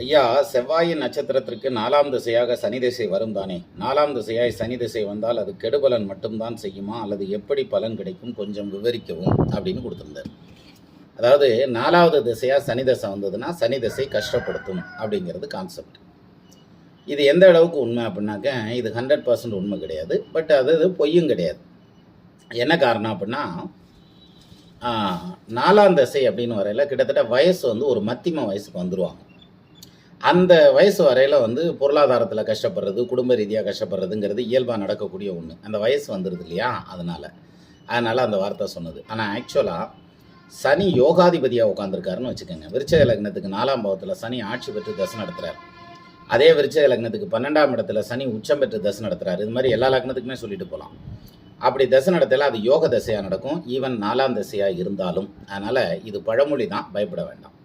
ஐயா செவ்வாயின் நட்சத்திரத்திற்கு நாலாம் திசையாக சனி திசை வரும் தானே? நாலாம் திசையாய் சனி திசை வந்தால் அது கெடுபலன் மட்டும்தான் செய்யுமா? அல்லது எப்படி பலன் கிடைக்கும்? கொஞ்சம் விவரிக்கவும் அப்படின்னு கொடுத்துருந்தார். அதாவது நாலாவது திசையாக சனி திசை வந்ததுன்னா சனி திசை கஷ்டப்படுத்தும் அப்படிங்கிறது கான்செப்ட் இது எந்த அளவுக்கு உண்மை அப்படின்னாக்க இது ஹண்ட்ரட் பர்சன்ட் உண்மை கிடையாது. பட் அது இது பொய்யும் கிடையாது. என்ன காரணம் அப்படின்னா நாலாம் திசை அப்படின்னு வரையில் கிட்டத்தட்ட வயசு வந்து ஒரு மத்திம வயசுக்கு வந்துடுவாங்க அந்த வயசு வரையில் வந்து பொருளாதாரத்தில் கஷ்டப்படுறது குடும்ப ரீதியாக கஷ்டப்படுறதுங்கிறது இயல்பாக நடக்கக்கூடிய ஒன்று அந்த வயசு வந்துடுது இல்லையா? அதனால். அதனால் அந்த வார்த்தை சொன்னது. ஆனால் ஆக்சுவலாக சனி யோகாதிபதியாக உட்காந்துருக்காருன்னு வச்சுக்கோங்க. விருச்சக லக்னத்துக்கு நாலாம் பாவத்தில் சனி ஆட்சி பெற்று தசை நடத்துகிறார் அதே விருச்சக லக்னத்துக்கு பன்னெண்டாம் இடத்துல சனி உச்சம் பெற்று தசை நடத்துகிறார் இது மாதிரி எல்லா லக்னத்துக்குமே சொல்லிட்டு போகலாம் அப்படி தசை நடத்தல அது யோக தசையாக நடக்கும். ஈவன் நாலாம் தசையாக இருந்தாலும். அதனால் இது பழமொழி தான். பயப்பட வேண்டாம்.